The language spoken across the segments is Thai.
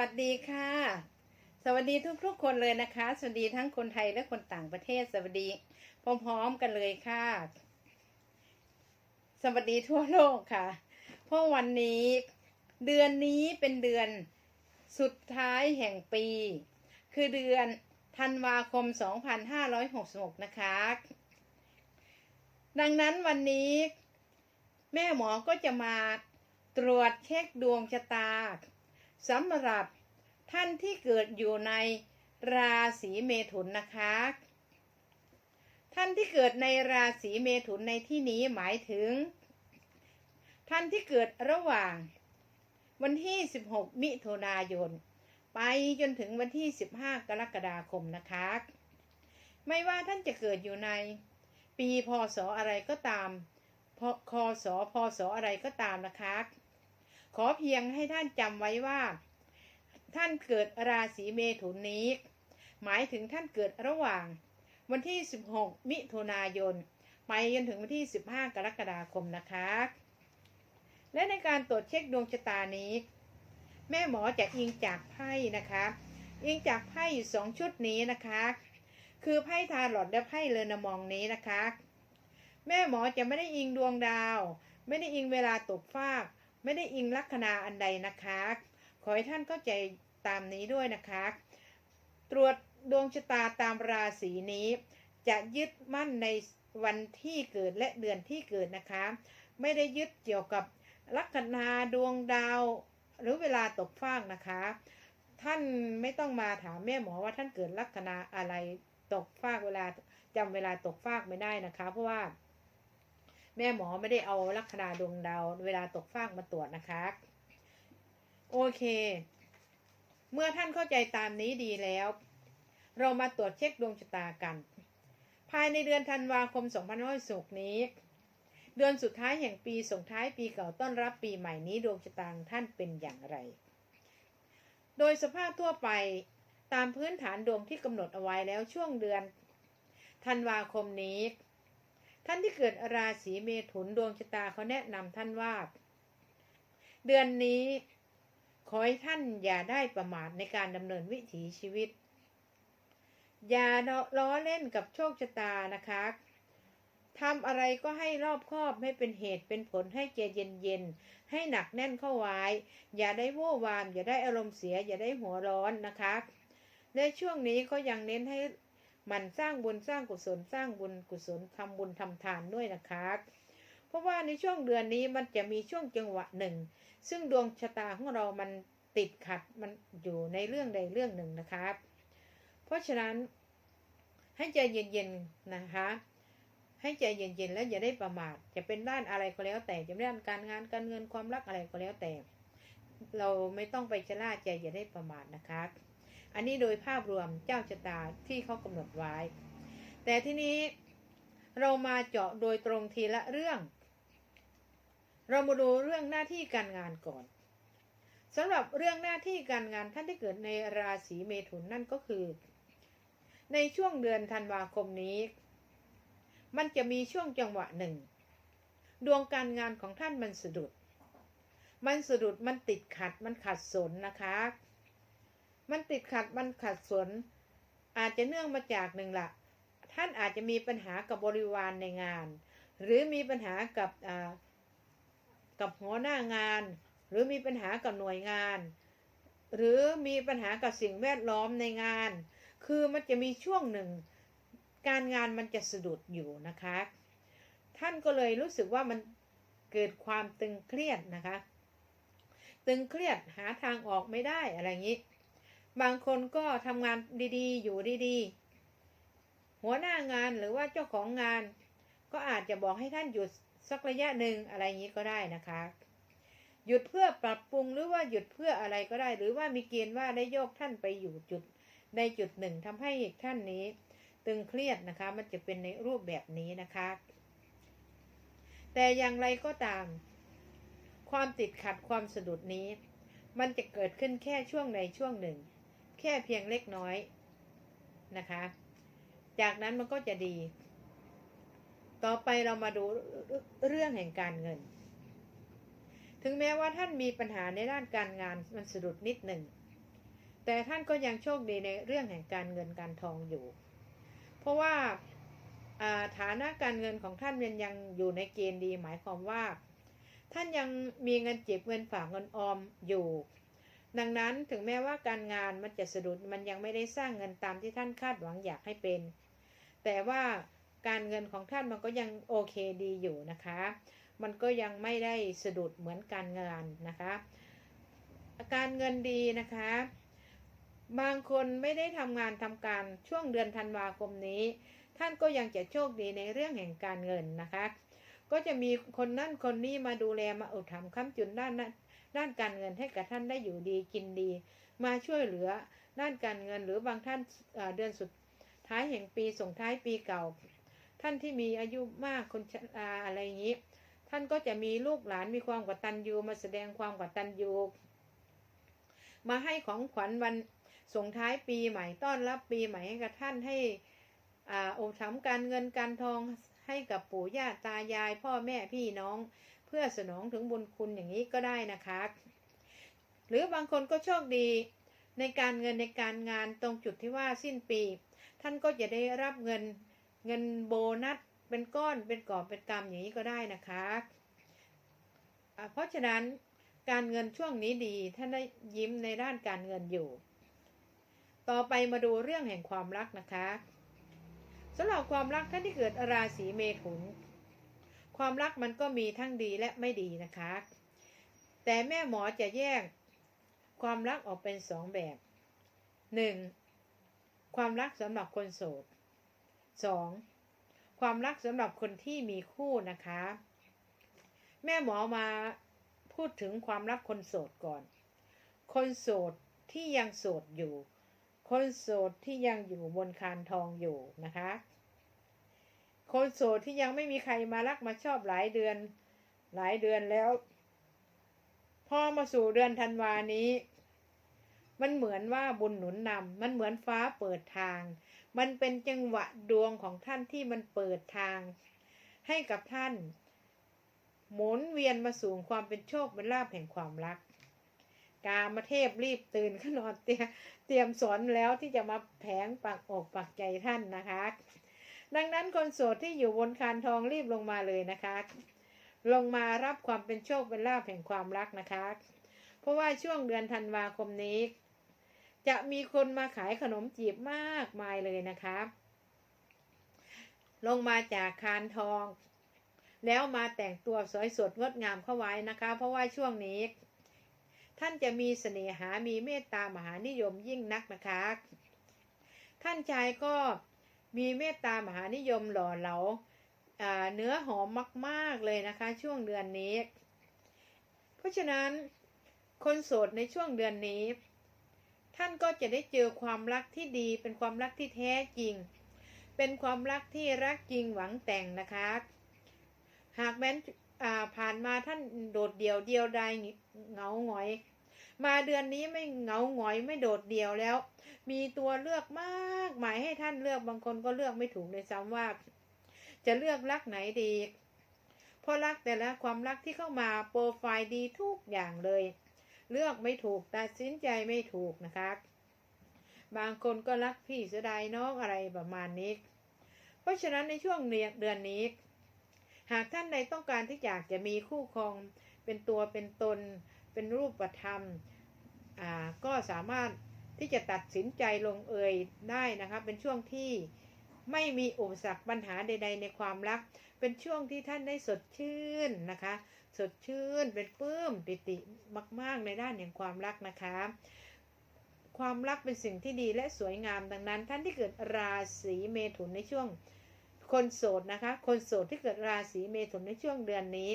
วัสดีค่ะ สวัสดีทุกๆคนเลยนะคะ สวัสดีทั้งคนไทยและคนต่างประเทศ สวัสดีพร้อมๆกันเลยค่ะ สวัสดีทั่วโลกค่ะ เพราะวันนี้เดือนนี้เป็นเดือนสุดท้ายแห่งปี คือเดือนธันวาคม 2566 นะคะ ดังนั้นวันนี้ แม่หมอก็จะมาตรวจเช็คดวงชะตา สำหรับท่านที่เกิดอยู่ในราศีเมถุนนะคะ ท่านที่เกิดในราศีเมถุนในที่นี้หมายถึง ท่านที่เกิดระหว่าง วันที่ 16 มิถุนายน ไปจนถึงวันที่ 15 กรกฎาคมนะคะ ไม่ว่าท่านจะเกิดอยู่ในปีพศอะไรก็ตาม พคศพศอะไรก็ตามนะคะ ขอเพียงให้ท่านจำไว้ว่า ท่านเกิดราศีเมถุนนี้ หมายถึงท่านเกิดระหว่าง วันที่ 16 มิถุนายนไปจนถึงวันที่ 15 กรกฎาคมนะคะ และในการตรวจเช็คดวงชะตานี้ แม่หมอจะอิงจากไพ่นะคะ อิงจากไพ่อยู่สองชุดนี้นะคะ คือไพ่ทาร์ลอตและไพ่เลนมองนี้นะคะ แม่หมอจะไม่ได้อิงดวงดาว ไม่ได้อิงเวลาตกฟาก ไม่ได้อิงลัคนาอันใดนะคะ ขอให้ท่านเข้าใจตามนี้ด้วยนะคะ ตรวจดวงชะตาตามราศีนี้ จะยึดมั่นในวันที่เกิดและเดือนที่เกิดนะคะ ไม่ได้ยึดเกี่ยวกับลัคนาดวงดาว หรือเวลาตกฟากนะคะ ท่านไม่ต้องมาถามแม่หมอว่าท่านเกิดลัคนาอะไรตกฟากเวลาจำเวลาตกฟากไม่ได้นะคะ เพราะว่า แม่หมอไม่ได้เอาลัคนาดวงดาว เวลาตกฟากมาตรวจนะคะ โอเค เมื่อท่านเข้าใจตามนี้ดีแล้ว เรามาตรวจเช็คดวงชะตากัน ภายในเดือนธันวาคม2566นี้ เดือนสุดท้ายแห่งปีส่งท้ายปีเก่าต้อนรับปีใหม่นี้ดวงชะตาท่านเป็นอย่างไร โดยสภาพทั่วไปตามพื้นฐานดวงที่กำหนดเอาไว้แล้วช่วงเดือนธันวาคมนี้ ท่านที่เกิดราศีเมถุนดวงชะตาเขาแนะนำท่านว่า เดือนนี้ขอให้ท่านอย่าได้ประมาทในการดำเนินวิถีชีวิต อย่าล้อเล่นกับโชคชะตานะคะทำอะไรก็ให้รอบคอบให้เป็นเหตุเป็นผลให้ใจเย็นๆให้หนักแน่นเข้าไว้ อย่าได้โว่วาม อย่าได้อารมณ์เสีย อย่าได้หัวร้อนนะคะ ในช่วงนี้ก็ยังเน้นให้ มันสร้างบุญสร้างกุศลสร้างบุญกุศลทำบุญทำทานด้วยนะคะเพราะว่าในช่วงเดือนนี้มันจะมีช่วงจังหวะหนึ่ง ซึ่งดวงชะตาของเรามันติดขัดมันอยู่ในเรื่องใดเรื่องหนึ่งนะคะเพราะฉะนั้นให้ใจเย็นๆนะคะ ให้ใจเย็นๆแล้วอย่าได้ประมาทจะเป็นด้านอะไรก็แล้ว แต่จะเป็นด้านการงานการเงินความรักอะไรก็แล้วแต่ เราไม่ต้องไปชะล่าใจอย่าได้ประมาทนะคะ อันนี้โดยภาพรวมเจ้าชะตาที่เขากำหนดไว้ แต่ทีนี้เรามาเจาะโดยตรงทีละเรื่อง เรามาดูเรื่องหน้าที่การงานก่อนสำหรับเรื่องหน้าที่การงานท่านที่เกิดในราศีเมถุนนั่นก็คือ ในช่วงเดือนธันวาคมนี้ มันจะมีช่วงจังหวะหนึ่ง ดวงการงานของท่านมันสะดุด มันสะดุดมันติดขัดมันขัดสนนะคะ มันติดขัดมันขัดสน อาจจะเนื่องมาจากหนึ่งละท่านอาจจะมีปัญหากับบริวารในงาน หรือมีปัญหากับกับหัวหน้างาน หรือมีปัญหากับหน่วยงาน หรือมีปัญหากับสิ่งแวดล้อมในงาน คือมันจะมีช่วงหนึ่ง การงานมันจะสะดุดอยู่นะคะ ท่านก็เลยรู้สึกว่ามันเกิดความตึงเครียดนะคะ ตึงเครียดหาทางออกไม่ได้อะไรอย่างนี้ บางคนก็ทำงานดีๆ อยู่ดีๆ หัวหน้างานหรือว่าเจ้าของงาน ก็อาจจะบอกให้ท่านหยุดสักระยะหนึ่งอะไรอย่างนี้ก็ได้นะคะ หยุดเพื่อปรับปรุงหรือว่าหยุดเพื่ออะไรก็ได้ หรือว่ามีเกณฑ์ว่าได้โยกท่านไปอยู่จุดในจุดหนึ่งทำให้ท่านนี้ ตึงเครียดนะคะ มันจะเป็นในรูปแบบนี้นะคะ แต่อย่างไรก็ตาม ความติดขัดความสะดุดนี้ มันจะเกิดขึ้นแค่ช่วงในช่วงหนึ่ง แค่เพียงเล็กน้อยนะคะ จากนั้นมันก็จะดี ต่อไปเรามาดูเรื่องแห่งการเงิน ถึงแม้ว่าท่านมีปัญหาในด้านการงานมันสะดุดนิดหนึ่ง แต่ท่านก็ยังโชคดีในเรื่องแห่งการเงินการทองอยู่ เพราะว่าฐานะการเงินของท่านยังยังอยู่ในเกณฑ์ดี หมายความว่า ท่านยังมีเงินเก็บเงินฝากเงินออมอยู่ ดังนั้นถึงแม้ว่าการงานมันจะสะดุดมันยังไม่ได้สร้างเงินตามที่ท่านคาดหวังอยากให้เป็น แต่ว่าการเงินของท่านมันก็ยังโอเคดีอยู่นะคะ มันก็ยังไม่ได้สะดุดเหมือนการงานนะคะ การเงินดีนะคะ บางคนไม่ได้ทำงานทำการช่วงเดือนธันวาคมนี้ ท่านก็ยังจะโชคดีในเรื่องแห่งการเงินนะคะ ก็จะมีคนนั่นคนนี้มาดูแลมาอุดถามค้ำจุนด้านนั้น ด้านการเงินให้กับท่านได้อยู่ดีกินดี มาช่วยเหลือด้านการเงินหรือบางท่านเดือนสุดท้ายแห่งปีส่งท้ายปีเก่า ท่านที่มีอายุมากคนชราอะไรอย่างนี้ ท่านก็จะมีลูกหลานมีความกตัญญูมาแสดงความกตัญญูมาให้ของขวัญวันส่งท้ายปีใหม่ต้อนรับปีใหม่ให้กับท่านให้อ่าอบถามการเงินการทองให้กับปู่ย่าตายาย พ่อแม่พี่น้อง เพื่อสนองถึงบุญคุณอย่างนี้ก็ได้นะคะ หรือบางคนก็โชคดีในการเงินในการงานตรงจุดที่ว่าสิ้นปี ท่านก็จะได้รับเงินเงินโบนัสเป็นก้อนเป็นกอบเป็นกำอย่างนี้ก็ได้นะคะเพราะฉะนั้นการเงินช่วงนี้ดีท่านได้ยิ้มในด้านการเงินอยู่ ต่อไปมาดูเรื่องแห่งความรักนะคะสำหรับความรักท่านที่เกิดราศีเมถุน ความรักมันก็มีทั้งดีและไม่ดีนะคะ แต่แม่หมอจะแยกความรักออกเป็นสองแบบหนึ่งความรักสำหรับคนโสดสองความรักสำหรับคนที่มีคู่นะคะ แม่หมอมาพูดถึงความรักคนโสดก่อน คนโสดที่ยังโสดอยู่ คนโสดที่ยังอยู่บนคานทองอยู่นะคะ คนโสดที่ยังไม่มีใครมารักมาชอบหลายเดือน หลายเดือนแล้ว พอมาสู่เดือนธันวานี้ มันเหมือนว่าบุญหนุนนำมันเหมือนฟ้าเปิดทาง มันเป็นจังหวะดวงของท่านที่มันเปิดทาง ให้กับท่าน หมุนเวียนมาสู่ความเป็นโชคเป็นลาภแห่งความรักกามเทพรีบตื่นขึ้นนอนเตรียมเตรียมสอนแล้วที่จะมาแผงปักอกปักใจท่านนะคะ ดังนั้นคนโสดที่อยู่บนคานทองรีบลงมาเลยนะคะ ลงมารับความเป็นโชคเป็นลาภแห่งความรักนะคะ เพราะว่าช่วงเดือนธันวาคมนี้ จะมีคนมาขายขนมจีบมากมายเลยนะคะ ลงมาจากคานทอง แล้วมาแต่งตัวสวยสดงดงามเข้าไว้นะคะ เพราะว่าช่วงนี้ ท่านจะมีเสน่หามีเมตตามหานิยมยิ่งนักนะคะ ท่านชายก็ มีเมตตามหานิยมหล่อเหลาเนื้อหอมมากๆเลยนะคะ ช่วงเดือนนี้ เพราะฉะนั้นคนโสดในช่วงเดือนนี้ ท่านก็จะได้เจอความรักที่ดี เป็นความรักที่แท้จริง เป็นความรักที่รักจริงหวังแต่งนะคะ หากแม้นผ่านมาท่านโดดเดี่ยวเดียวดายเหงาหงอย มาเดือนนี้ไม่เหงาหงอยไม่โดดเดี่ยวแล้ว มีตัวเลือกมากหมายให้ท่านเลือกบางคนก็เลือกไม่ถูกเลยซ้ำว่า จะเลือกรักไหนดีเพราะรักแต่ละความรักที่เข้ามาโปรไฟล์ดีทุกอย่างเลย เลือกไม่ถูกตัดสินใจไม่ถูกนะคะบางคนก็รักพี่เสียดายน้องอะไรประมาณนี้ เพราะฉะนั้นในช่วงเดือนนี้ หากท่านใดต้องการที่อยากจะมีคู่ครอง เป็นตัวเป็นตน เป็นรูปธรรม ก็สามารถที่จะตัดสินใจลงเอยได้นะคะเป็นช่วงที่ไม่มีอุปสรรคปัญหาใด ๆ ในความรัก เป็นช่วงที่ท่านได้สดชื่นนะคะ สดชื่นเป็นปลื้มปิติมาก ๆ ในด้านแห่งความรักนะคะ ความรักเป็นสิ่งที่ดีและสวยงามดังนั้น ท่านที่เกิดราศีเมถุนในช่วงคนโสดนะคะ คนโสดที่เกิดราศีเมถุนในช่วงเดือนนี้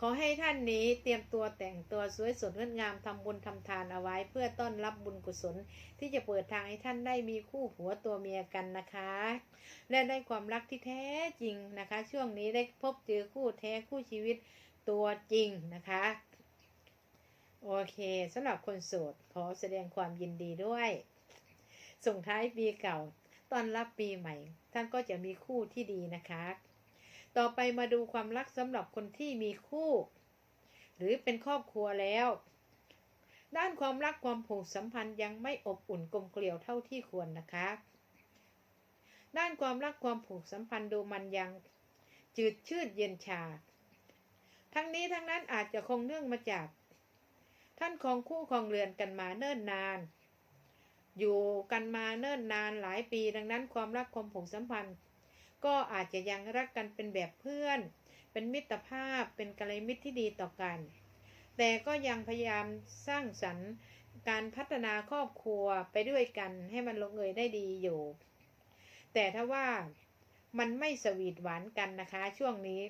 ขอให้ท่านนี้เตรียมตัวแต่งตัวสวยสดงดงามทำบุญทำทานเอาไว้ เพื่อต้อนรับบุญกุศล ที่จะเปิดทางให้ท่านได้มีคู่ผัวตัวเมียกันนะคะ และได้ความรักที่แท้จริงนะคะ ช่วงนี้ได้พบเจอคู่แท้คู่ชีวิตตัวจริงนะคะโอเคสำหรับคนโสดขอแสดงความยินดีด้วย ส่งท้ายปีเก่า ต้อนรับปีใหม่ ท่านก็จะมีคู่ที่ดีนะคะ ต่อไปมาดูความรักสำหรับคนที่มีคู่ หรือเป็นครอบครัวแล้ว ด้านความรักความผูกสัมพันธ์ยังไม่อบอุ่นกลมเกลียวเท่าที่ควรนะคะ ด้านความรักความผูกสัมพันธ์ดูมันยังจืดชืดเย็นชา ทั้งนี้ทั้งนั้นอาจจะคงเนื่องมาจาก ท่านของคู่ของเรือนกันมาเนิ่นนาน อยู่กันมาเนิ่นนานหลายปีดังนั้นความรักความผูกสัมพันธ์ ก็อาจจะยังรักกันเป็นแบบเพื่อน เป็นมิตรภาพเป็นกัลยาณมิตรที่ดีต่อกัน แต่ก็ยังพยายามสร้างสรรค์การพัฒนาครอบครัวไปด้วยกันให้มันลงเอยได้ดีอยู่ แต่ถ้าว่ามันไม่สวีทหวานกันนะคะ ช่วงนี้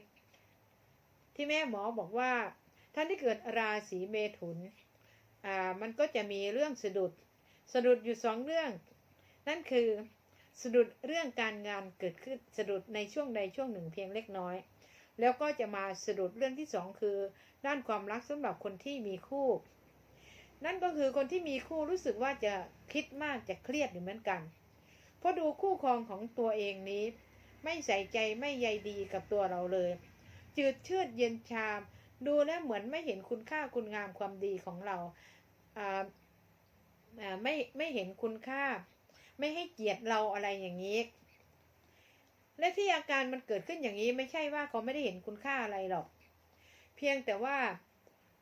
ที่แม่หมอบอกว่า ท่านที่เกิดราศีเมถุนอ่ามันก็จะมีเรื่องสะดุดสะดุดอยู่สองเรื่อง นั่นคือ สะดุดเรื่องการงานเกิดขึ้นสะดุดในช่วงใดช่วงหนึ่งเพียงเล็กน้อย แล้วก็จะมาสะดุดเรื่องที่สองคือ ด้านความรักสำหรับคนที่มีคู่ นั่นก็คือคนที่มีคู่รู้สึกว่าจะคิดมากจะเครียดอยู่เหมือนกัน เพราะดูคู่ครองของตัวเองนี้ ไม่ใส่ใจไม่ใยดีกับตัวเราเลย จืดชืดเย็นชาม ดูแล้วเหมือนไม่เห็นคุณค่าคุณงามความดีของเราไม่ไม่เห็นคุณค่า ไม่ให้เกียรติเราอะไรอย่างนี้ และที่อาการมันเกิดขึ้นอย่างนี้ไม่ใช่ว่าเขาไม่ได้เห็นคุณค่าอะไรหรอก เพียงแต่ว่า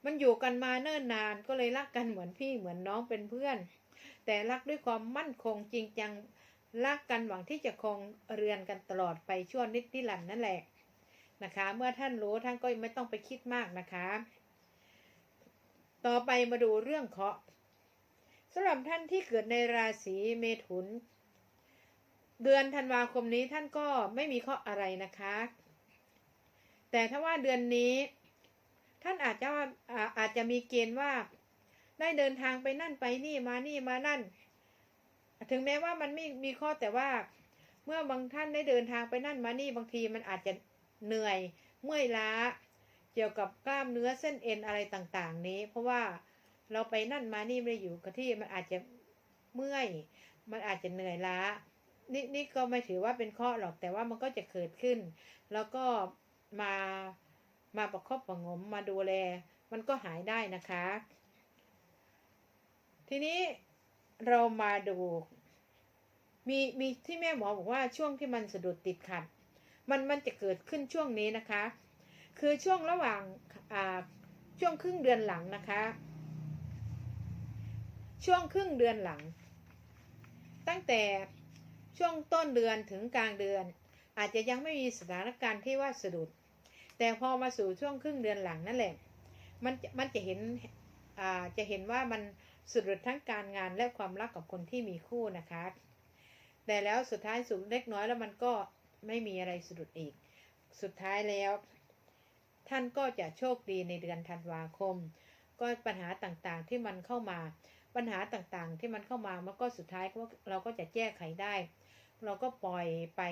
มันอยู่กันมาเนิ่นนานก็เลยรักกันเหมือนพี่เหมือนน้องเป็นเพื่อน แต่รักด้วยความมั่นคงจริงจังรักกันหวังที่จะคงเรือนกันตลอดไปชั่วนิดนิรันดร์นั่นแหละนะคะ เมื่อท่านรู้ท่านก็ไม่ต้องไปคิดมากนะคะ ต่อไปมาดูเรื่องเคาะ สำหรับท่านที่เกิดในราศีเมถุน เดือนธันวาคมนี้ท่านก็ไม่มีเคราะห์อะไรนะคะ แต่ถ้าว่าเดือนนี้ ท่านอาจจะอาอาจจะมีเกณฑ์ว่า ได้เดินทางไปนั่นไปนี่มานี่มานั่น ถึงแม้ว่ามันไม่มีข้อแต่ว่า เมื่อบางท่านได้เดินทางไปนั่นมานี่บางทีมันอาจจะเหนื่อยเมื่อยล้า เกี่ยวกับกล้ามเนื้อเส้นเอ็นอะไรต่าง ๆ นี้ เพราะว่า เราไปนั่นมานี่ไม่ได้อยู่กับที่มันอาจจะเมื่อย มันอาจจะเหนื่อยล้า นี่นี่ก็ไม่ถือว่าเป็นข้อหรอกแต่ว่ามันก็จะเกิดขึ้น แล้วก็มามาประคบประงมมาดูแล มันก็หายได้นะคะ ทีนี้เรามาดู มีมีที่แม่หมอบอกว่าช่วงที่มันสะดุดติดขัด มันมันจะเกิดขึ้นช่วงนี้นะคะ คือช่วงระหว่างอ่าช่วงครึ่งเดือนหลังนะคะ ช่วงครึ่งเดือนหลัง ตั้งแต่ช่วงต้นเดือนถึงกลางเดือน อาจจะยังไม่มีสถานการณ์ที่ว่าสะดุด แต่พอมาสู่ช่วงครึ่งเดือนหลังนั่นแหละ มันจะมันจะเห็นจะเห็นว่ามันสะดุดทั้งการงานและความรักกับคนที่มีคู่นะคะ แต่แล้วสุดท้ายสุดเล็กน้อยแล้วมันก็ไม่มีอะไรสะดุดอีก สุดท้ายแล้ว ท่านก็จะโชคดีในเดือนธันวาคม ก็ปัญหาต่างๆที่มันเข้ามา ปัญหาต่างๆ ที่มันเข้ามามันก็สุดท้ายก็เราก็จะแก้ไขได้ เราก็ปล่อยไป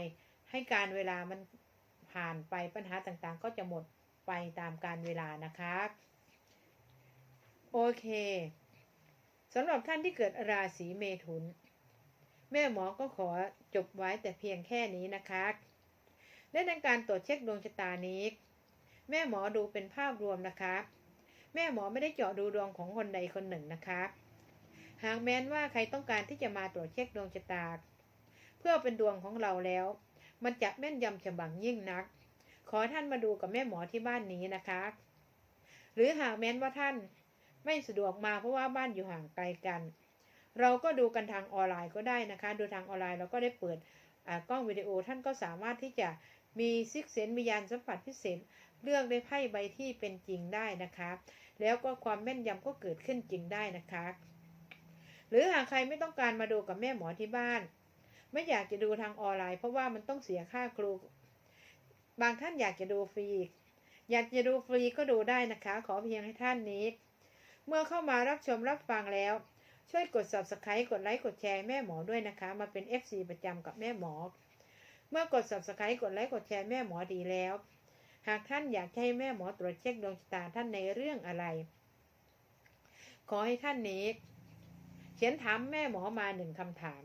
ให้การเวลามันผ่านไปปัญหาต่างๆ ก็จะหมดไปตามการเวลานะคะโอเคสำหรับท่านที่เกิดราศีเมถุน แม่หมอก็ขอจบไว้แต่เพียงแค่นี้นะคะและในการตรวจเช็คดวงชะตานี้ แม่หมอดูเป็นภาพรวมนะคะ แม่หมอไม่ได้เจาะดูดวงของคนใดคนหนึ่งนะคะ หากแม้นว่าใครต้องการที่จะมาตรวจเช็คดวงชะตา เพื่อเป็นดวงของเราแล้ว มันจะแม่นยำฉบังยิ่งนัก ขอท่านมาดูกับแม่หมอที่บ้านนี้นะคะ หรือหากแม้นว่าท่านไม่สะดวกมาเพราะว่าบ้านอยู่ห่างไกลกัน เราก็ดูกันทางออนไลน์ก็ได้นะคะ ดูทางออนไลน์เราก็ได้เปิดกล้องวิดีโอท่านก็สามารถที่จะมีซิกเซนมียานสัมผัสพิเศษเลือกได้ไพ่ใบที่เป็นจริงได้นะคะ แล้วก็ความแม่นยำก็เกิดขึ้นจริงได้นะคะ หรือหากใครไม่ต้องการมาดูกับแม่หมอที่บ้าน ไม่อยากจะดูทางออนไลน์ เพราะว่ามันต้องเสียค่าครู บางท่านอยากจะดูฟรี อยากจะดูฟรีก็ดูได้นะคะ ขอเพียงให้ท่านนี้ เมื่อเข้ามารับชมรับฟังแล้ว ช่วยกด subscribe กดไลค์กดแชร์แม่หมอด้วยนะคะ มาเป็น FC ประจำกับแม่หมอ เมื่อกด subscribe กดไลค์กดแชร์แม่หมอดีแล้ว หากท่านอยากให้แม่หมอตรวจเช็คดวงชะตาท่านในเรื่องอะไร ขอให้ท่านนี้ ขียนถามแม่หมอมาหนึ่งคำถาม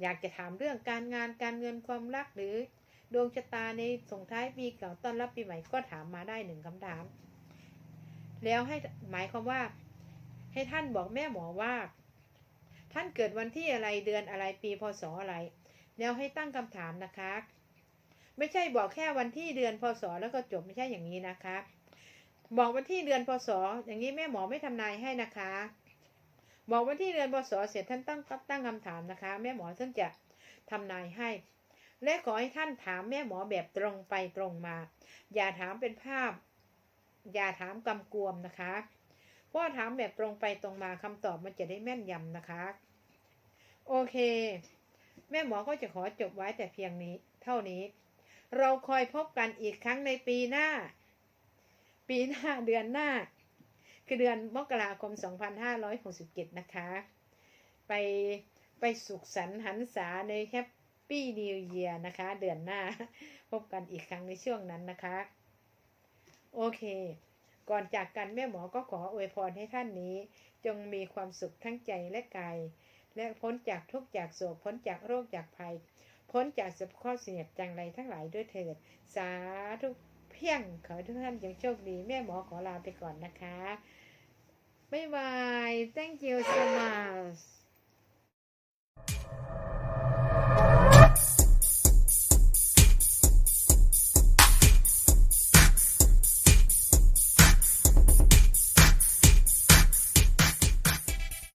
อยากจะถามเรื่องการงานการเงินความรักหรือดวงชะตาในส่งท้ายปีเก่าต้อนรับปีใหม่ก็ถามมาได้หนึ่งคำถาม แล้วให้หมายความว่า ให้ท่านบอกแม่หมอว่า ท่านเกิดวันที่อะไรเดือนอะไรปีพศอะไร แล้วให้ตั้งคำถามนะคะ ไม่ใช่บอกแค่วันที่เดือนพศแล้วก็จบไม่ใช่อย่างนี้นะคะ บอกวันที่เดือนพศอย่างนี้แม่หมอไม่ทำนายให้นะคะ บอกวันที่เดือนพศเสร็จท่านตั้งตั้งคำถามนะคะ แม่หมอท่านจะทำนายให้ และขอให้ท่านถามแม่หมอแบบตรงไปตรงมา อย่าถามเป็นภาพ อย่าถามกำกวมนะคะเพราะถามแบบตรงไปตรงมาคำตอบมันจะได้แม่นยำนะคะ โอเค แม่หมอก็จะขอจบไว้แต่เพียงนี้ เท่านี้ เราคอยพบกันอีกครั้งในปีหน้า ปีหน้าเดือนหน้า คือเดือนมกราคม 2567 นะคะ ไปไปสุขสันต์หันษาในแฮปปี้นิวเยียร์นะคะ เดือนหน้าพบกันอีกครั้งในช่วงนั้นนะคะ โอเค ก่อนจากกันแม่หมอก็ขออวยพรให้ท่านนี้ จงมีความสุขทั้งใจและกายและพ้นจากทุกข์จากโศกพ้นจากโรคจากภัย พ้นจากสัพข้อเสียบจังไรทั้งหลายด้วยเถิด สาธุ เพียงขอให้ทุกท่านจงโชคดีแม่หมอขอลาไปก่อนนะคะ บ๊ายบาย thank you so much